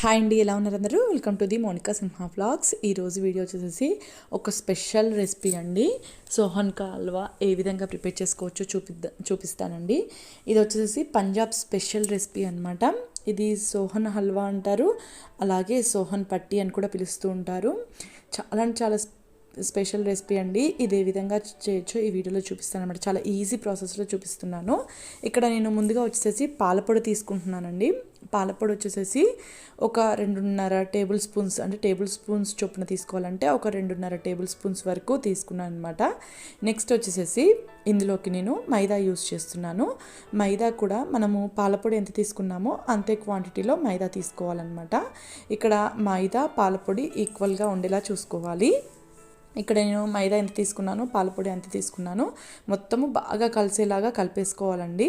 Hi అండి ఎలా ఉన్నారు అందరూ? Welcome to the Monika Simha vlogs ఈరోజు వీడియో వచ్చేసి ఒక స్పెషల్ రెసిపీ అండి. సోహన్ కా హల్వా ఏ విధంగా ప్రిపేర్ చేసుకోవచ్చో చూపిద్దా చూపిస్తానండి. ఇది వచ్చేసి పంజాబ్ స్పెషల్ రెసిపీ అనమాట ఇది సోహన్ హల్వా అంటారు అలాగే సోహన్ పట్టి అని కూడా పిలుస్తూ ఉంటారు. చాలా చాలా స్పెషల్ రెసిపీ అండి. ఇదే విధంగా చేయొచ్చో. ఈ వీడియోలో చూపిస్తాను అనమాట చాలా ఈజీ ప్రాసెస్లో చూపిస్తున్నాను. ఇక్కడ నేను ముందుగా వచ్చేసి పాలపొడి తీసుకుంటున్నానండి. పాలపొడి వచ్చేసేసి ఒక రెండున్నర టేబుల్ స్పూన్స్ అంటే టేబుల్ స్పూన్స్ చొప్పున తీసుకోవాలంటే ఒక రెండున్నర టేబుల్ స్పూన్స్ వరకు తీసుకున్నాను అనమాట నెక్స్ట్ వచ్చేసేసి ఇందులోకి నేను మైదా యూస్ చేస్తున్నాను. మైదా కూడా మనము పాలపొడి ఎంత తీసుకున్నామో అంతే క్వాంటిటీలో మైదా తీసుకోవాలన్నమాట. ఇక్కడ మైదా పాలపొడి ఈక్వల్గా ఉండేలా చూసుకోవాలి. ఇక్కడ నేను మైదా ఎంత తీసుకున్నాను పాలపొడి ఎంత తీసుకున్నాను మొత్తము బాగా కలిసేలాగా కలిపేసుకోవాలండి.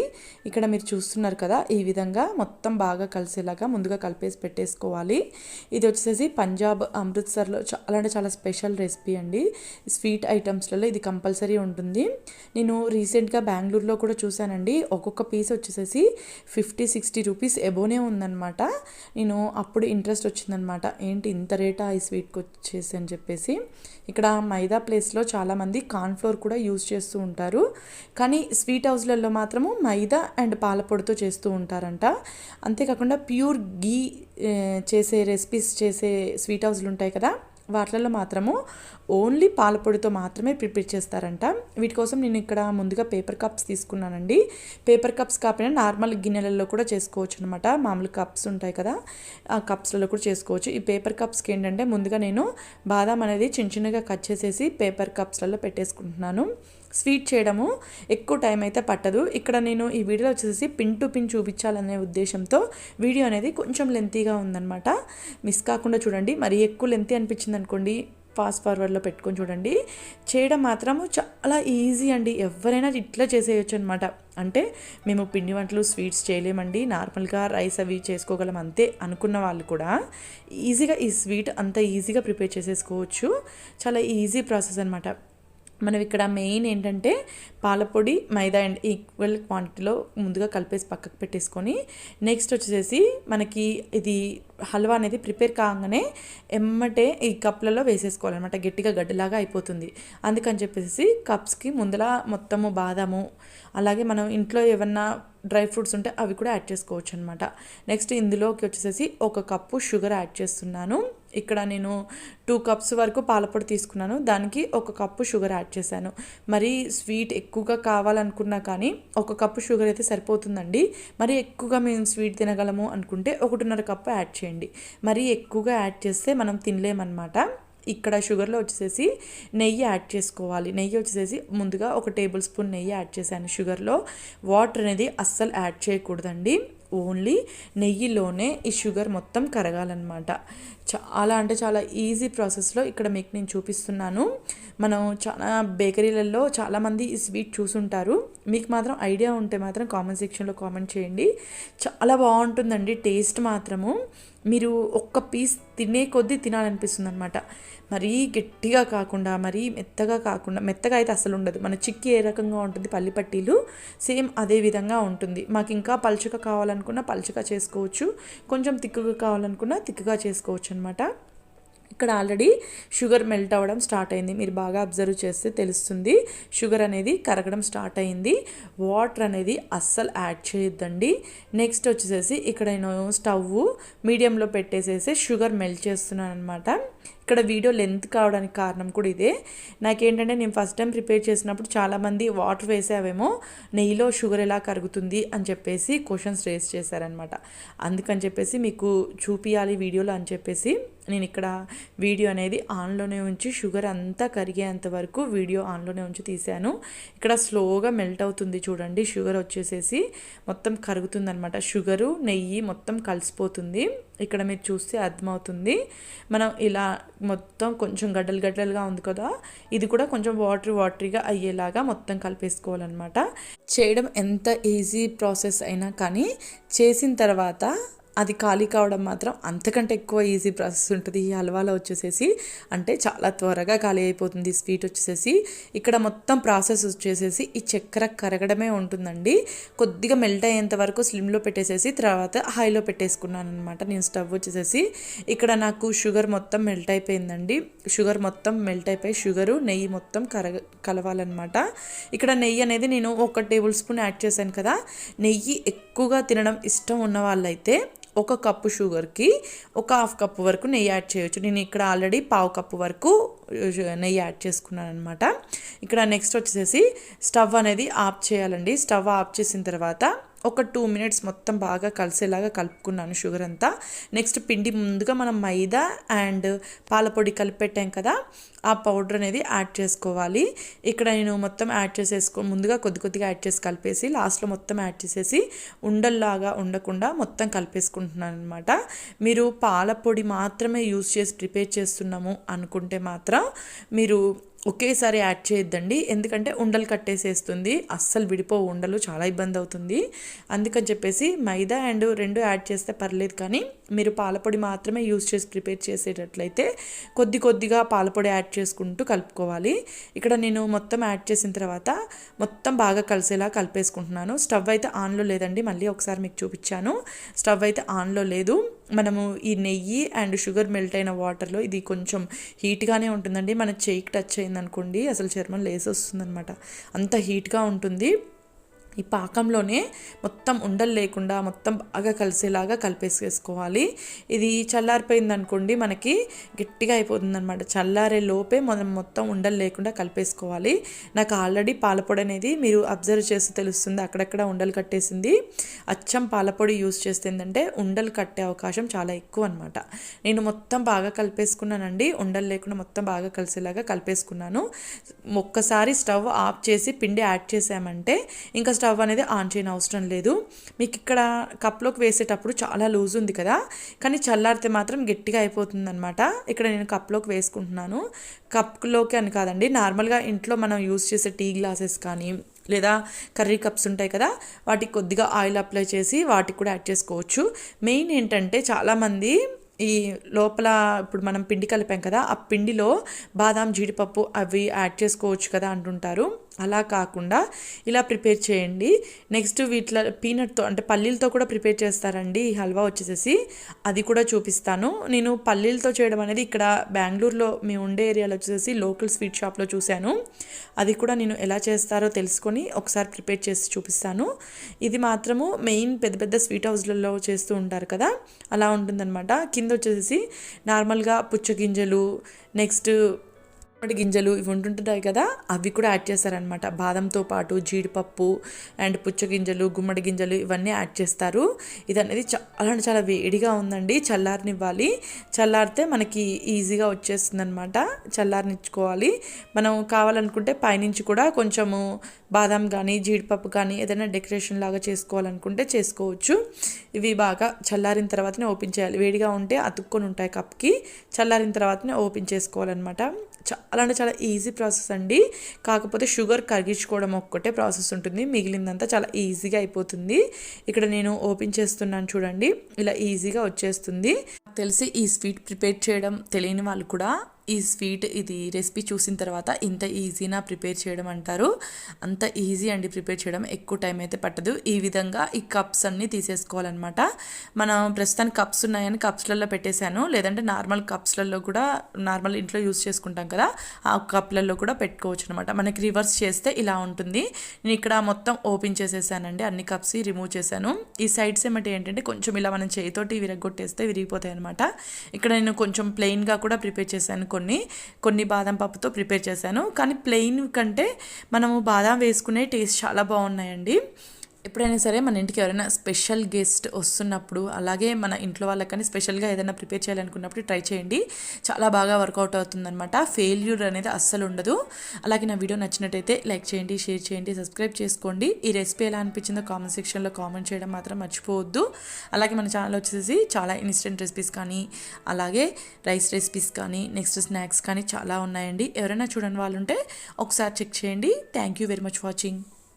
ఇక్కడ మీరు చూస్తున్నారు కదా ఈ విధంగా మొత్తం బాగా కలిసేలాగా ముందుగా కలిపేసి పెట్టేసుకోవాలి. ఇది వచ్చేసి పంజాబ్ అమృత్సర్లో చాలా అంటే చాలా స్పెషల్ రెసిపీ అండి. స్వీట్ ఐటమ్స్లలో ఇది కంపల్సరీ ఉంటుంది. నేను రీసెంట్గా బెంగళూరులో కూడా చూశానండి. ఒక్కొక్క పీస్ వచ్చేసేసి ఫిఫ్టీ సిక్స్టీ రూపీస్ ఎబోనే ఉందన్నమాట. నేను అప్పుడు ఇంట్రెస్ట్ వచ్చిందనమాట ఏంటి ఇంత రేటా ఈ స్వీట్కి వచ్చేసి అని చెప్పేసి. ఇక్కడ మైదా ప్లేస్లో చాలామంది కార్న్ఫ్లోర్ కూడా యూజ్ చేస్తూ ఉంటారు. కానీ స్వీట్ హౌస్లలో మాత్రము మైదా అండ్ పాలపొడితో చేస్తూ ఉంటారంట. అంతేకాకుండా ప్యూర్ గీ చేసే రెసిపీస్ చేసే స్వీట్ హౌస్లు ఉంటాయి కదా? వాటిలలో మాత్రము ఓన్లీ పాలపొడితో మాత్రమే ప్రిపేర్ చేస్తారంట. వీటి కోసం నేను ఇక్కడ ముందుగా పేపర్ కప్స్ తీసుకున్నానండి. పేపర్ కప్స్ కాకపోయినా నార్మల్ గిన్నెలలో కూడా చేసుకోవచ్చు అనమాట మామూలు కప్స్ ఉంటాయి కదా ఆ కప్స్లలో కూడా చేసుకోవచ్చు. ఈ పేపర్ కప్స్కి ఏంటంటే ముందుగా నేను బాదాం అనేది చిన్న చిన్నగా కట్ చేసేసి పేపర్ కప్స్లలో పెట్టేసుకుంటున్నాను. స్వీట్ చేయడము ఎక్కువ టైం అయితే పట్టదు. ఇక్కడ నేను ఈ వీడియో వచ్చేసి పిన్ టు పిన్ చూపించాలనే ఉద్దేశంతో వీడియో అనేది కొంచెం లెంతీగా ఉందన్నమాట. మిస్ కాకుండా చూడండి. మరి ఎక్కువ లెంతీ అనిపించింది అనుకోండి ఫాస్ట్ ఫార్వర్డ్లో పెట్టుకొని చూడండి. చేయడం మాత్రము చాలా ఈజీ అండి. ఎవరైనా ఇట్లా చేసేయచ్చు అనమాట అంటే మేము పిండి వంటలు స్వీట్స్ చేయలేమండి. నార్మల్గా రైస్ అవి చేసుకోగలం అంతే అనుకున్న వాళ్ళు కూడా ఈజీగా ఈ స్వీట్ అంత ఈజీగా ప్రిపేర్ చేసేసుకోవచ్చు. చాలా ఈజీ ప్రాసెస్ అనమాట మనం ఇక్కడ మెయిన్ ఏంటంటే పాలపొడి మైదా అండ్ ఈక్వల్ క్వాంటిటీలో ముందుగా కలిపేసి పక్కకు పెట్టేసుకొని నెక్స్ట్ వచ్చేసి మనకి ఇది హల్వా అనేది ప్రిపేర్ కాగానే ఎమ్మటే ఈ కప్లలో వేసేసుకోవాలన్నమాట. గట్టిగా గడ్డలాగా అయిపోతుంది. అందుకని చెప్పేసి కప్స్కి ముందల మొత్తము బాదాము అలాగే మనం ఇంట్లో ఏమన్నా డ్రై ఫ్రూట్స్ ఉంటే అవి కూడా యాడ్ చేసుకోవచ్చు అనమాట నెక్స్ట్ ఇందులోకి వచ్చేసి ఒక కప్పు షుగర్ యాడ్ చేస్తున్నాను. ఇక్కడ నేను టూ కప్స్ వరకు పాలపొడి తీసుకున్నాను. దానికి ఒక కప్పు షుగర్ యాడ్ చేశాను. మరి స్వీట్ ఎక్కువగా కావాలనుకున్నా కానీ ఒక కప్పు షుగర్ అయితే సరిపోతుందండి. మరి ఎక్కువగా మేము స్వీట్ తినగలము అనుకుంటే ఒకటిన్నర కప్పు యాడ్ చేయండి. మరి ఎక్కువగా యాడ్ చేస్తే మనం తినలేమన్నమాట. ఇక్కడ షుగర్లో వచ్చేసేసి నెయ్యి యాడ్ చేసుకోవాలి. నెయ్యి వచ్చేసేసి ముందుగా ఒక టేబుల్ స్పూన్ నెయ్యి యాడ్ చేశాను షుగర్లో. వాటర్ అనేది అస్సలు యాడ్ చేయకూడదండి. ఓన్లీ నెయ్యిలోనే ఈ షుగర్ మొత్తం కరగాలన్నమాట. చాలా అంటే చాలా ఈజీ ప్రాసెస్లో ఇక్కడ మీకు నేను చూపిస్తున్నాను. మనం చాలా బేకరీలలో చాలామంది ఈ స్వీట్ చూసుంటారు. మీకు మాత్రం ఐడియా ఉంటే మాత్రం కామెంట్ సెక్షన్లో కామెంట్ చేయండి. చాలా బాగుంటుందండి టేస్ట్ మాత్రము. మీరు ఒక్క పీస్ తినే కొద్దీ తినాలనిపిస్తుంది అనమాట మరీ గట్టిగా కాకుండా మరీ మెత్తగా కాకుండా మెత్తగా అయితే అసలు ఉండదు. మన చిక్కి ఏ రకంగా ఉంటుంది పల్లి పట్టీలు సేమ్ అదే విధంగా ఉంటుంది. మాకు ఇంకా పలుచగా కావాలనుకున్నా పలుచగా చేసుకోవచ్చు. కొంచెం తిక్కుగా కావాలనుకున్నా తిక్కుగా చేసుకోవచ్చు అనమాట ఇక్కడ ఆల్రెడీ షుగర్ మెల్ట్ అవ్వడం స్టార్ట్ అయింది. మీరు బాగా అబ్జర్వ్ చేస్తే తెలుస్తుంది. షుగర్ అనేది కరగడం స్టార్ట్ అయింది. వాటర్ అనేది అస్సలు యాడ్ చేయొద్దండి. నెక్స్ట్ వచ్చేసేసి ఇక్కడ నేను స్టవ్ మీడియంలో పెట్టేసేసి షుగర్ మెల్ట్ చేస్తున్నాను అనమాట ఇక్కడ వీడియో లెంత్ కావడానికి కారణం కూడా ఇదే. నాకేంటంటే నేను ఫస్ట్ టైం ప్రిపేర్ చేసినప్పుడు చాలామంది వాటర్ వేసావేమో నెయ్యిలో షుగర్ ఎలా కరుగుతుంది అని చెప్పేసి క్వశ్చన్స్ రేస్ చేశారనమాట అందుకని చెప్పేసి మీకు చూపియాలి వీడియోలో అని చెప్పేసి నేను ఇక్కడ వీడియో అనేది ఆన్లోనే ఉంచి షుగర్ అంతా కరిగేంత వరకు వీడియో ఆన్లోనే ఉంచి తీశాను. ఇక్కడ స్లోగా మెల్ట్ అవుతుంది చూడండి షుగర్ వచ్చేసేసి మొత్తం కరుగుతుంది అనమాట షుగరు నెయ్యి మొత్తం కలిసిపోతుంది. ఇక్కడ మీరు చూస్తే అర్థమవుతుంది. మనం ఇలా మొత్తం కొంచెం గడ్డలు గడ్డలుగా ఉంది కదా ఇది కూడా కొంచెం వాటర్ వాటరీగా అయ్యేలాగా మొత్తం కలిపేసుకోవాలన్నమాట. చేయడం ఎంత ఈజీ ప్రాసెస్ అయినా కానీ చేసిన తర్వాత అది ఖాళీ కావడం మాత్రం అంతకంటే ఎక్కువ ఈజీ ప్రాసెస్ ఉంటుంది. ఈ హల్వాలో వచ్చేసేసి అంటే చాలా త్వరగా ఖాళీ అయిపోతుంది. స్వీట్ వచ్చేసేసి ఇక్కడ మొత్తం ప్రాసెస్ వచ్చేసేసి ఈ చక్కెర కరగడమే ఉంటుందండి. కొద్దిగా మెల్ట్ అయ్యేంత వరకు స్లిమ్లో పెట్టేసేసి తర్వాత హైలో పెట్టేసుకున్నాను అనమాట నేను స్టవ్ వచ్చేసేసి ఇక్కడ నాకు షుగర్ మొత్తం మెల్ట్ అయిపోయిందండి. షుగర్ మొత్తం మెల్ట్ అయిపోయి షుగరు నెయ్యి మొత్తం కరగ కలవాలన్నమాట. ఇక్కడ నెయ్యి అనేది నేను ఒక టేబుల్ స్పూన్ యాడ్ చేశాను కదా. నెయ్యి ఎక్కువగా తినడం ఇష్టం ఉన్న వాళ్ళైతే ఒక కప్పు షుగర్కి ఒక హాఫ్ కప్పు వరకు నెయ్యి యాడ్ చేయొచ్చు. నేను ఇక్కడ ఆల్రెడీ పావు కప్పు వరకు నెయ్యి యాడ్ చేసుకున్నాను అనమాట ఇక్కడ నెక్స్ట్ వచ్చేసి స్టవ్ అనేది ఆఫ్ చేయాలండి. స్టవ్ ఆఫ్ చేసిన తర్వాత ఒక టూ మినిట్స్ మొత్తం బాగా కలిసేలాగా కలుపుకున్నాను షుగర్ అంతా. నెక్స్ట్ పిండి ముందుగా మనం మైదా అండ్ పాలపొడి కలిపి పెట్టాం కదా ఆ పౌడర్ అనేది యాడ్ చేసుకోవాలి. ఇక్కడ నేను మొత్తం యాడ్ చేసేసుకో ముందుగా కొద్ది కొద్దిగా యాడ్ చేసి కలిపేసి లాస్ట్లో మొత్తం యాడ్ చేసేసి ఉండల్లాగా ఉండకుండా మొత్తం కలిపేసుకుంటున్నాను అనమాట మీరు పాలపొడి మాత్రమే యూస్ చేసి ప్రిపేర్ చేస్తున్నాము అనుకుంటే మాత్రం మీరు ఒకేసారి యాడ్ చేయొద్దండి. ఎందుకంటే ఉండలు కట్టేసేస్తుంది. అస్సలు విడిపో ఉండలు. చాలా ఇబ్బంది అవుతుంది. అందుకని చెప్పేసి మైదా అండ్ రెండు యాడ్ చేస్తే పర్లేదు కానీ మీరు పాలపొడి మాత్రమే యూస్ చేసి ప్రిపేర్ చేసేటట్లయితే కొద్ది కొద్దిగా పాలపొడి యాడ్ చేసుకుంటూ కలుపుకోవాలి. ఇక్కడ నేను మొత్తం యాడ్ చేసిన తర్వాత మొత్తం బాగా కలిసేలా కలిపేసుకుంటున్నాను. స్టవ్ అయితే ఆన్లో లేదండి. మళ్ళీ ఒకసారి మీకు చూపించాను. స్టవ్ అయితే ఆన్లో లేదు. మనము ఈ నెయ్యి అండ్ షుగర్ మెల్ట్ అయిన వాటర్లో ఇది కొంచెం హీట్గానే ఉంటుందండి. మన చేయికి టచ్ అయిందనుకోండి అసలు చర్మం లేసి వస్తుందన్నమాట అంత హీట్గా ఉంటుంది. ఈ పాకంలోనే మొత్తం ఉండలు లేకుండా మొత్తం బాగా కలిసేలాగా కలిపేసేసుకోవాలి. ఇది చల్లారిపోయింది అనుకోండి మనకి గట్టిగా అయిపోతుంది అనమాట చల్లారే లోపే మనం మొత్తం ఉండలు లేకుండా కలిపేసుకోవాలి. నాకు ఆల్రెడీ పాలపొడి అనేది మీరు అబ్జర్వ్ చేస్తే తెలుస్తుంది అక్కడక్కడ ఉండలు కట్టేసింది. అచ్చం పాలపొడి యూస్ చేస్తే ఏంటంటే ఉండలు కట్టే అవకాశం చాలా ఎక్కువ అనమాట నేను మొత్తం బాగా కలిపేసుకున్నానండి. ఉండలు లేకుండా మొత్తం బాగా కలిసేలాగా కలిపేసుకున్నాను. ఒక్కసారి స్టవ్ ఆఫ్ చేసి పిండి యాడ్ చేసామంటే ఇంకా స్టవ్ స్టవ్ అనేది ఆన్ చేయని అవసరం లేదు. మీకు ఇక్కడ కప్లోకి వేసేటప్పుడు చాలా లూజ్ ఉంది కదా. కానీ చల్లారితే మాత్రం గట్టిగా అయిపోతుంది అనమాట ఇక్కడ నేను కప్లోకి వేసుకుంటున్నాను. కప్లోకి అని కాదండి నార్మల్గా ఇంట్లో మనం యూస్ చేసే టీ గ్లాసెస్ కానీ లేదా కర్రీ కప్స్ ఉంటాయి కదా వాటికి కొద్దిగా ఆయిల్ అప్లై చేసి వాటికి కూడా యాడ్ చేసుకోవచ్చు. మెయిన్ ఏంటంటే చాలామంది ఈ లోపల ఇప్పుడు మనం పిండి కలిపాం కదా ఆ పిండిలో బాదాం జీడిపప్పు అవి యాడ్ చేసుకోవచ్చు కదా అంటుంటారు. అలా కాకుండా ఇలా ప్రిపేర్ చేయండి. నెక్స్ట్ వీటిలో పీనట్తో అంటే పల్లీలతో కూడా ప్రిపేర్ చేస్తారండి. ఈ హల్వా వచ్చేసేసి అది కూడా చూపిస్తాను. నేను పల్లీలతో చేయడం అనేది ఇక్కడ బెంగళూరులో మేము ఉండే ఏరియాలో వచ్చేసి లోకల్ స్వీట్ షాప్లో చూశాను. అది కూడా నేను ఎలా చేస్తారో తెలుసుకొని ఒకసారి ప్రిపేర్ చేసి చూపిస్తాను. ఇది మాత్రము మెయిన్ పెద్ద పెద్ద స్వీట్ హౌస్లలో చేస్తూ ఉంటారు కదా అలా ఉంటుందన్నమాట. కింద వచ్చేసి నార్మల్గా పుచ్చగింజలు నెక్స్ట్ గింజలు ఇవి ఉంటుంటాయి కదా అవి కూడా యాడ్ చేస్తారనమాట బాదంతో పాటు జీడిపప్పు అండ్ పుచ్చగింజలు గుమ్మడి గింజలు ఇవన్నీ యాడ్ చేస్తారు. ఇది అనేది చాలా చాలా వేడిగా ఉందండి. చల్లారనివ్వాలి. చల్లారితే మనకి ఈజీగా వచ్చేస్తుంది అనమాట చల్లారనిచ్చుకోవాలి. మనం కావాలనుకుంటే పైనుంచి కూడా కొంచెము బాదం కానీ జీడిపప్పు కానీ ఏదైనా డెకరేషన్ లాగా చేసుకోవాలనుకుంటే చేసుకోవచ్చు. ఇవి బాగా చల్లారిన తర్వాతనే ఓపెన్ చేయాలి. వేడిగా ఉంటే అతుక్కొని ఉంటాయి కప్కి చల్లారిన తర్వాతనే ఓపెన్ చేసుకోవాలన్నమాట. అలానే చాలా ఈజీ ప్రాసెస్ అండి. కాకపోతే షుగర్ కరిగించుకోవడం ఒక్కటే ప్రాసెస్ ఉంటుంది. మిగిలిందంతా చాలా ఈజీగా అయిపోతుంది. ఇక్కడ నేను ఓపెన్ చేస్తున్నాను చూడండి. ఇలా ఈజీగా వచ్చేస్తుంది. తెలిసి ఈ స్వీట్ ప్రిపేర్ చేయడం తెలియని వాళ్ళు కూడా ఈ స్వీట్ ఇది రెసిపీ చూసిన తర్వాత ఇంత ఈజీనా ప్రిపేర్ చేయడం అంటారు. అంత ఈజీ అండి ప్రిపేర్ చేయడం. ఎక్కువ టైం అయితే పట్టదు. ఈ విధంగా ఈ కప్స్ అన్నీ తీసేసుకోవాలన్నమాట. మనం ప్రస్తుతానికి కప్స్ ఉన్నాయని కప్స్లలో పెట్టేశాను. లేదంటే నార్మల్ కప్స్లలో కూడా నార్మల్ ఇంట్లో యూస్ చేసుకుంటాం కదా ఆ కప్లలో కూడా పెట్టుకోవచ్చు అనమాట మనకి రివర్స్ చేస్తే ఇలా ఉంటుంది. నేను ఇక్కడ మొత్తం ఓపెన్ చేసేసానండి. అన్ని కప్స్ రిమూవ్ చేశాను. ఈ సైడ్స్ ఏమంటే ఏంటంటే కొంచెం ఇలా మనం చేయితోటి విరగొట్టేస్తే విరిగిపోతాయి అనమాట ఇక్కడ నేను కొంచెం ప్లెయిన్గా కూడా ప్రిపేర్ చేశాను కొన్ని. కొన్ని బాదం పప్పుతో ప్రిపేర్ చేశాను. కానీ ప్లెయిన్ కంటే మనము బాదం వేసుకునే టేస్ట్ చాలా బాగున్నాయండి. ఎప్పుడైనా సరే మన ఇంటికి ఎవరైనా స్పెషల్ గెస్ట్ వస్తున్నప్పుడు అలాగే మన ఇంట్లో వాళ్ళకని స్పెషల్గా ఏదైనా ప్రిపేర్ చేయాలనుకున్నప్పుడు ట్రై చేయండి. చాలా బాగా వర్కౌట్ అవుతుందన్నమాట. ఫెయిల్యూర్ అనేది అస్సలు ఉండదు. అలాగే నా వీడియో నచ్చినట్టయితే లైక్ చేయండి షేర్ చేయండి సబ్స్క్రైబ్ చేసుకోండి. ఈ రెసిపీ ఎలా అనిపించిందో కామెంట్ సెక్షన్లో కామెంట్ చేయడం మాత్రం మర్చిపోవద్దు. అలాగే మన ఛానల్ వచ్చేసి చాలా ఇన్స్టెంట్ రెసిపీస్ కానీ అలాగే రైస్ రెసిపీస్ కానీ నెక్స్ట్ స్నాక్స్ కానీ చాలా ఉన్నాయండి. ఎవరైనా చూడని వాళ్ళు ఉంటే ఒకసారి చెక్ చేయండి. Thank you very much watching.